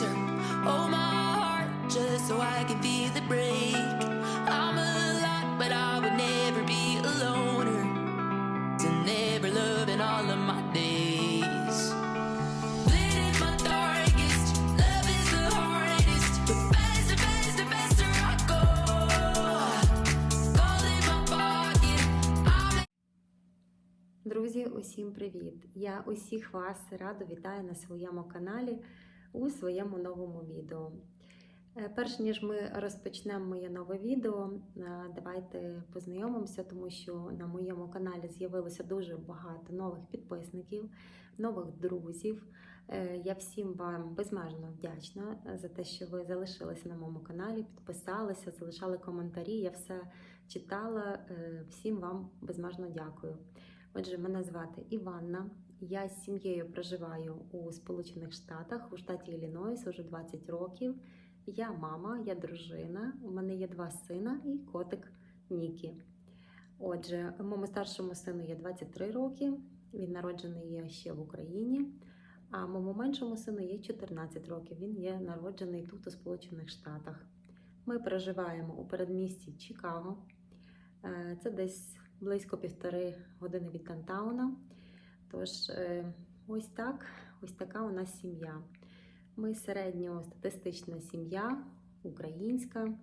chaser. Oh, my heart, just so I can feel it break. I'm a lot, but I would never be a loner. To never love in all of my days. The Друзі, усім привіт! Я усіх вас радо вітаю на своєму каналі у своєму новому відео. Е, Перш ніж ми розпочнемо моє нове відео, е, давайте познайомимося, тому що на моєму каналі з'явилося дуже багато нових підписників, нових друзів. Е, Я всім вам безмежно вдячна за те, що ви залишилися на моєму каналі, підписалися, залишали коментарі. Я все читала. Всім вам безмежно дякую. Отже, мене звати Іванна. Я з сім'єю проживаю у Сполучених Штатах, у штаті Іллінойс уже 20 років. Я мама, я дружина, у мене є два сина і котик Нікі. Отже, моєму старшому сину є 23 роки, він народжений є ще в Україні, а моєму меншому сину є 14 років. Він є народжений тут, у Сполучених Штатах. Ми проживаємо у передмісті Чикаго. Е, Це десь близько півтори години від Дантауна. Тож, е, ось так, ось така у нас сім'я. Ми середньостатистична сім'я, українська,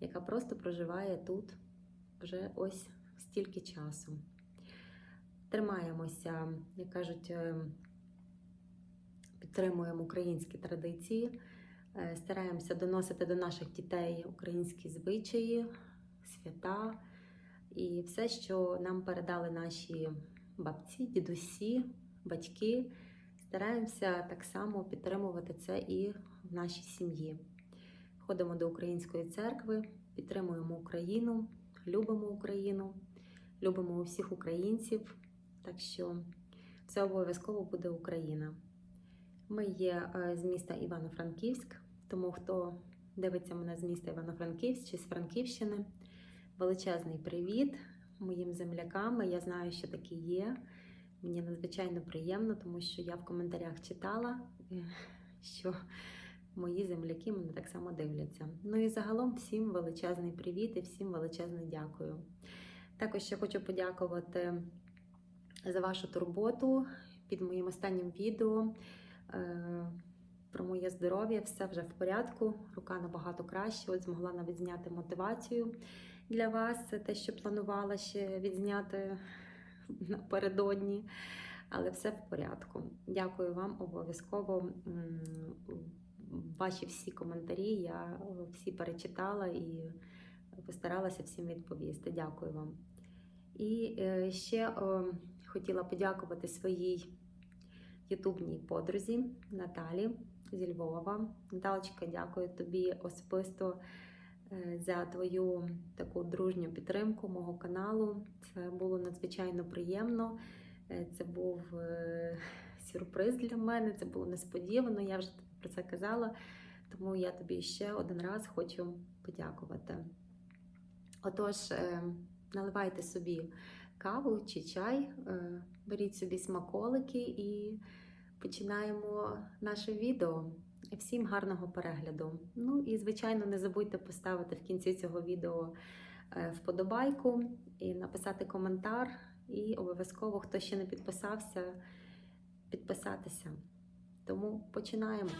яка просто проживає тут вже ось стільки часу. Тримаємося, як кажуть, е, підтримуємо українські традиції, е, стараємося доносити до наших дітей українські звичаї, свята. І все, що нам передали наші бабці, дідусі, батьки, стараємося так само підтримувати це і в нашій сім'ї. Ходимо до української церкви, підтримуємо Україну, любимо Україну, любимо усіх українців. Так що це обов'язково буде Україна. Ми є е, з міста Івано-Франківськ, тому хто дивиться мене з міста Івано-Франківськ чи з Франківщини. Величезний привіт моїм землякам. Я знаю, що такі є. Мені надзвичайно приємно, тому що я в коментарях читала, е, що мої земляки мене так само дивляться. Ну і загалом всім величезний привіт і всім величезне дякую. Також ще хочу подякувати за вашу турботу під моїм останнім відео. Про моє здоров'я все вже в порядку, рука набагато краще. От змогла навіть зняти мотивацію для вас. Те, що планувала ще відзняти напередодні, але все в порядку. Дякую вам обов'язково. Ваші всі коментарі я всі перечитала і постаралася всім відповісти. Дякую вам. І е, ще хотіла подякувати своїй ютубній подрузі Наталі зі Львова. Наталочка, дякую тобі особисто е, за твою таку дружню підтримку мого каналу. Це було надзвичайно приємно. Е, Це був е, сюрприз для мене, це було несподівано. Я вже про це казала. Тому я тобі ще один раз хочу подякувати. Отож, наливайте собі каву чи чай, беріть собі смаколики і починаємо наше відео. Всім гарного перегляду. Ну і, звичайно, не забудьте поставити в кінці цього відео е, вподобайку і написати коментар. І обов'язково, хто ще не підписався, підписатися. Тому починаємо.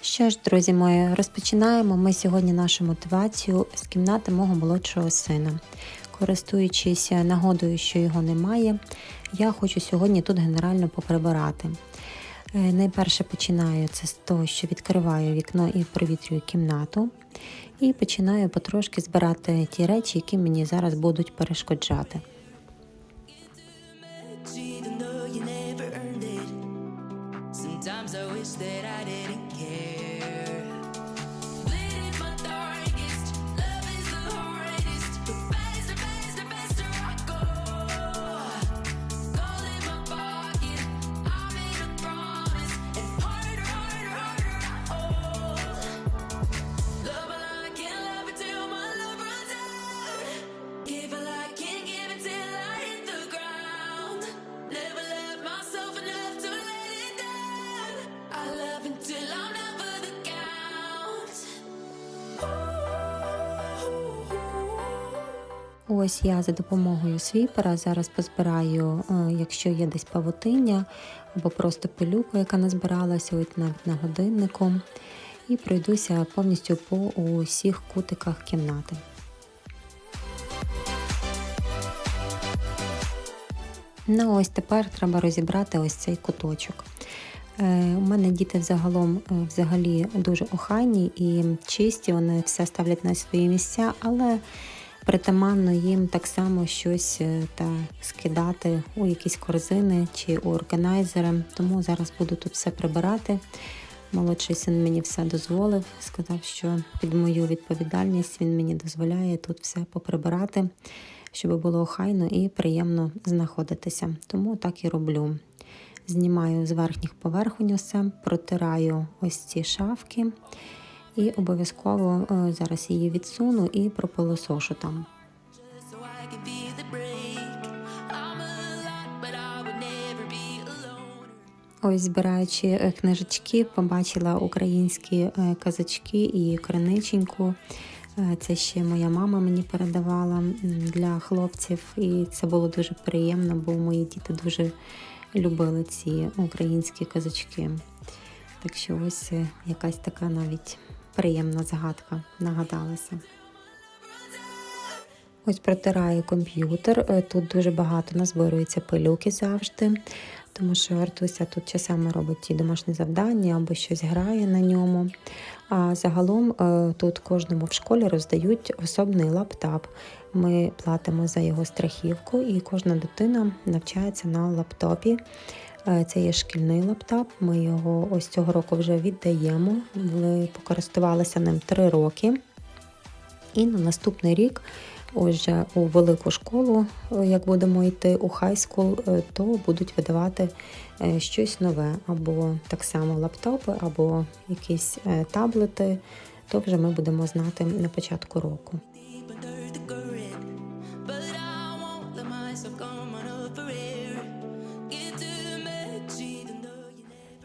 Що ж, друзі мої, розпочинаємо ми сьогодні нашу мотивацію з кімнати мого молодшого сина. Користуючись нагодою, що його немає, я хочу сьогодні тут генерально поприбирати. Е, Найперше починаю це з того, що відкриваю вікно і провітрюю кімнату. І починаю потрошки збирати ті речі, які мені зараз будуть перешкоджати. Sometimes I wish that Ось я за допомогою свіпера зараз позбираю, е, якщо є десь павутиння або просто пилюка, яка назбиралася от навіть на годиннику, і пройдуся повністю по усіх кутиках кімнати. Ну ось тепер треба розібрати ось цей куточок. Е, У мене діти взагалом е, взагалі дуже охайні і чисті, вони все ставлять на свої місця, але притаманно їм так само щось е, та скидати у якісь корзини чи у органайзери. Тому зараз буду тут все прибирати. Молодший син мені все дозволив, сказав, що під мою відповідальність він мені дозволяє тут все поприбирати, щоб було охайно і приємно знаходитися. Тому так і роблю. Знімаю з верхніх поверхонь усе, протираю ось ці шафки і обов'язково е, зараз її відсуну і пропилосошу там. Ось збираючи е, книжечки, побачила українські е, казачки і криниченьку. Це ще моя мама мені передавала для хлопців, і це було дуже приємно, бо мої діти дуже любили ці українські казачки. Так що ось якась така навіть приємна згадка нагадалася. Ось протираю комп'ютер. Е, Тут дуже багато назбирується пилюки завжди, тому що Артуся тут часами робить ті домашні завдання або щось грає на ньому. А загалом е, тут кожному в школі роздають особний лаптап. Ми платимо за його страхівку, і кожна дитина навчається на лаптопі. Е, Це є шкільний лаптоп. Ми його ось цього року вже віддаємо. Ви покористувалися ним три роки. І на наступний рік, уже у велику школу, е, як будемо йти у хайскул, е, то будуть видавати щось нове, або так само лаптопи, або якісь таблети. То вже ми будемо знати на початку року.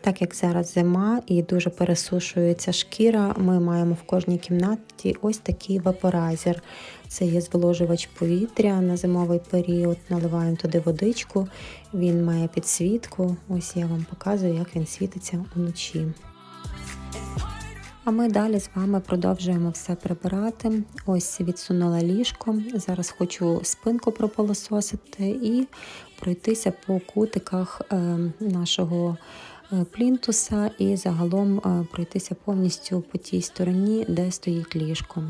Так як зараз зима і дуже пересушується шкіра, ми маємо в кожній кімнаті ось такий вапорайзер. Це є зволожувач повітря на зимовий період. Наливаємо туди водичку. Він має підсвітку. Ось я вам показую, як він світиться уночі. А ми далі з вами продовжуємо все прибирати. Ось відсунула ліжко. Зараз хочу спинку прополососити і пройтися по кутиках е, нашого плінтуса і загалом е, пройтися повністю по тій стороні, де стоїть ліжко.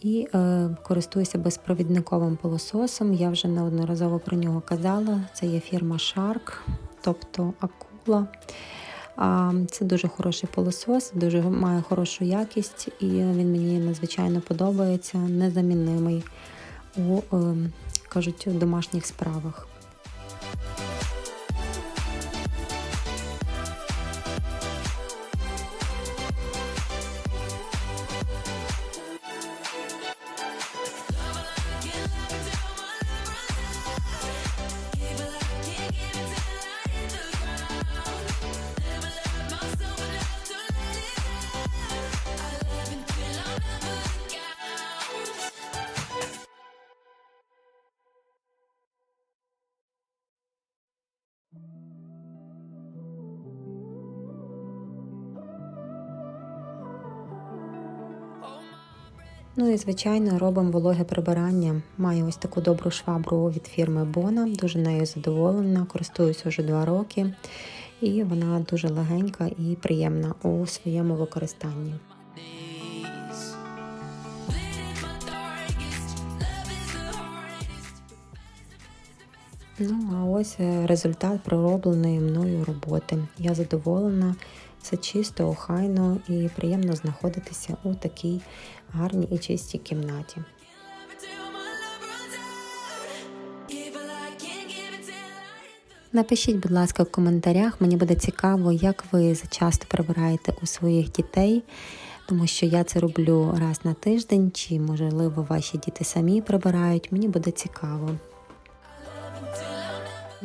І е, користуюся безпровідниковим пилососом. Я вже неодноразово про нього казала. Це є фірма Shark, тобто акула. А, Це дуже хороший пилосос, дуже має хорошу якість, і він мені надзвичайно подобається, незаміннимий у е, кажуть, домашніх справах. Ну і звичайно робимо вологе прибирання. Маю ось таку добру швабру від фірми Bona. Дуже нею задоволена, користуюся вже два роки, і вона дуже легенька і приємна у своєму використанні. Ну, а ось е, результат проробленої мною роботи. Я задоволена, все чисто, охайно і приємно знаходитися у такій гарній і чистій кімнаті. Напишіть, будь ласка, в коментарях. Мені буде цікаво, як ви часто прибираєте у своїх дітей, тому що я це роблю раз на тиждень, чи можливо ваші діти самі прибирають. Мені буде цікаво.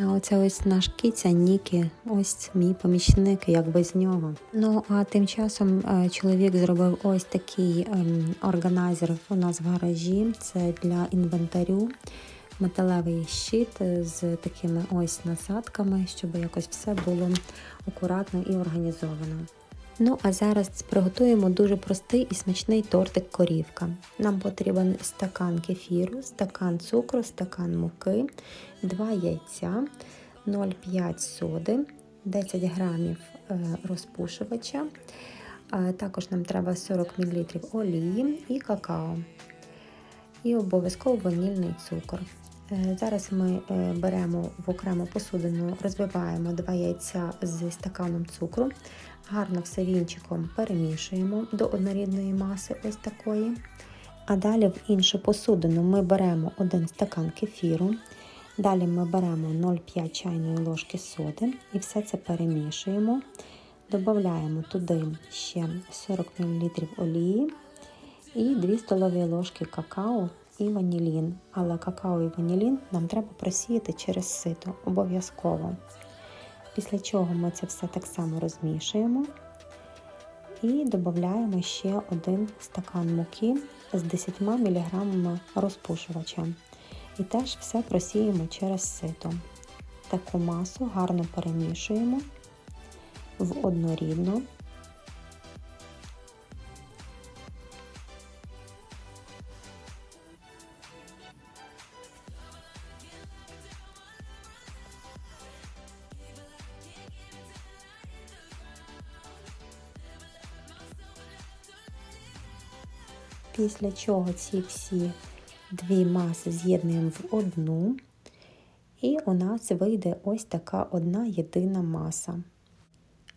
Оце ось наш кіця Нікі, ось мій помічник, як без нього. Ну а тим часом е, чоловік зробив ось такий ем, органайзер у нас в гаражі. Це для інвентарю. Металевий щит з такими ось насадками, щоб якось все було акуратно і організовано. Ну а зараз приготуємо дуже простий і смачний тортик корівка. Нам потрібен стакан кефіру, стакан цукру, стакан муки, 2 яйця, 0,5 соди, 10 грамів е, розпушувача. Також нам треба 40 мл олії і какао. І обов'язково ванільний цукор. Е, Зараз ми е, беремо в окрему посудину, розбиваємо 2 яйця зі стаканом цукру, гарно все вінчиком перемішуємо до однорідної маси, ось такої. А далі в іншу посудину ми беремо 1 стакан кефіру, далі ми беремо 0,5 чайної ложки соди і все це перемішуємо. Додаємо туди ще 40 мл олії і 2 столові ложки какао і ванілін. Але какао і ванілін нам треба просіяти через сито обов'язково. Після чого ми це все так само розмішуємо і додаємо ще один стакан муки з 10 мг розпушувача. І теж все просіємо через сито. Таку масу гарно перемішуємо в однорідну. Після чого ці всі дві маси з'єднуємо в одну, і у нас вийде ось така одна єдина маса.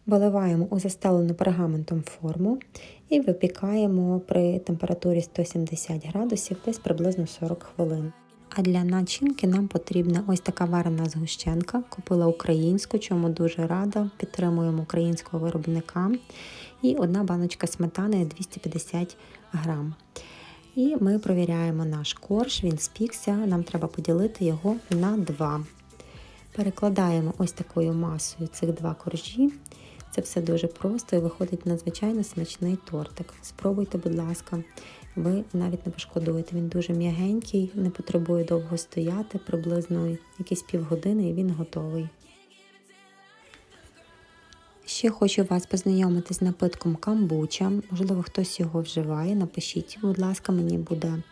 Виливаємо у застелену пергаментом форму і випікаємо при температурі 170 градусів десь приблизно 40 хвилин. А для начинки нам потрібна ось така варена згущенка. Купила українську, чому дуже рада. Підтримуємо українського виробника. І одна баночка сметани 250 грам. І ми провіряємо наш корж, він спікся, нам треба поділити його на два. Перекладаємо ось такою масою цих два коржі. Це все дуже просто і виходить надзвичайно смачний тортик. Спробуйте, будь ласка, ви навіть не пошкодуєте. Він дуже м'ягенький, не потребує довго стояти, приблизно якісь півгодини, і він готовий. Ще хочу вас познайомити з напитком камбуча. Можливо, хтось його вживає. Напишіть, будь ласка, мені буде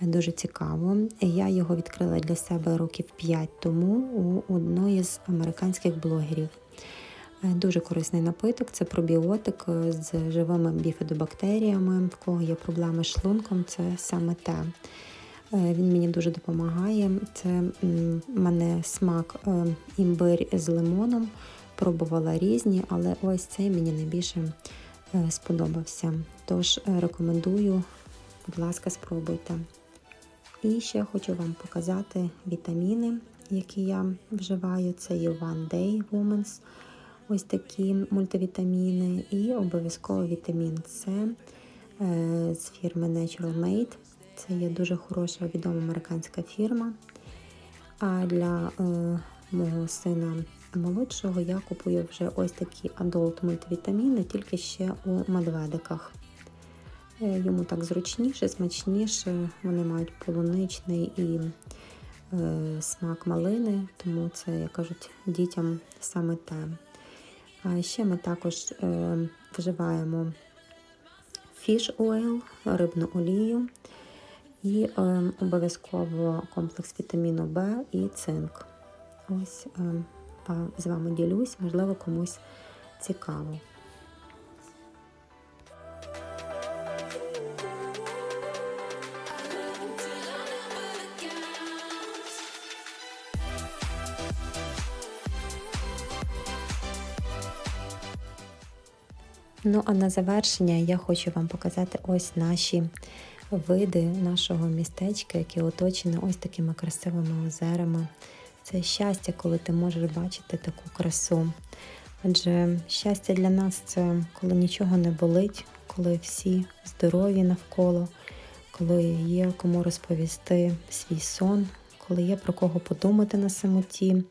дуже цікаво. Я його відкрила для себе років 5 тому у одної з американських блогерів. Дуже корисний напиток, це пробіотик з живими біфідобактеріями. В кого є проблеми з шлунком, це саме те. Він мені дуже допомагає. Це в мене смак імбир з лимоном. Пробувала різні, але ось цей мені найбільше сподобався. Тож рекомендую, будь ласка, спробуйте. І ще хочу вам показати вітаміни, які я вживаю. Це є One Day Women's, ось такі мультивітаміни, і обов'язково вітамін С з фірми Natural Made. Це є дуже хороша відома американська фірма. А для е, мого сина молодшого я купую вже ось такі адолт мультивітаміни, тільки ще у медведиках. Йому так зручніше, смачніше, вони мають полуничний і е, смак малини, тому це, як кажуть, дітям саме те. Ще ми також е, вживаємо fish oil, рибну олію і е, обов'язково комплекс вітаміну В і цинк. Ось е, з вами ділюсь, можливо, комусь цікаво. Ну, а на завершення я хочу вам показати ось наші види нашого містечка, яке оточене ось такими красивими озерами. Це щастя, коли ти можеш бачити таку красу. Адже щастя для нас це коли нічого не болить, коли всі здорові навколо, коли є кому розповісти свій сон, коли є про кого подумати на самоті,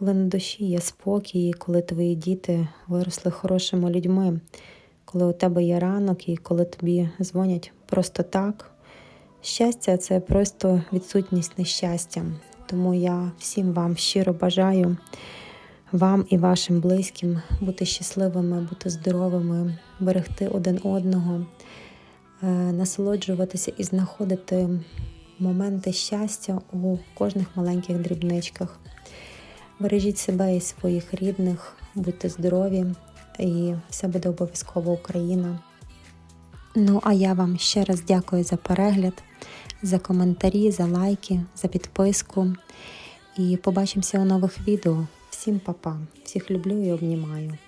коли на душі є спокій, коли твої діти виросли хорошими людьми, коли у тебе є ранок і коли тобі дзвонять просто так. Щастя це просто відсутність нещастя. Тому я всім вам щиро бажаю вам і вашим близьким бути щасливими, бути здоровими, берегти один одного, е, насолоджуватися і знаходити моменти щастя у кожних маленьких дрібничках. Бережіть себе і своїх рідних, будьте здорові, і все буде обов'язково Україна. Ну, а я вам ще раз дякую за перегляд, за коментарі, за лайки, за підписку. І побачимося у нових відео. Всім па-па. Всіх люблю і обнімаю.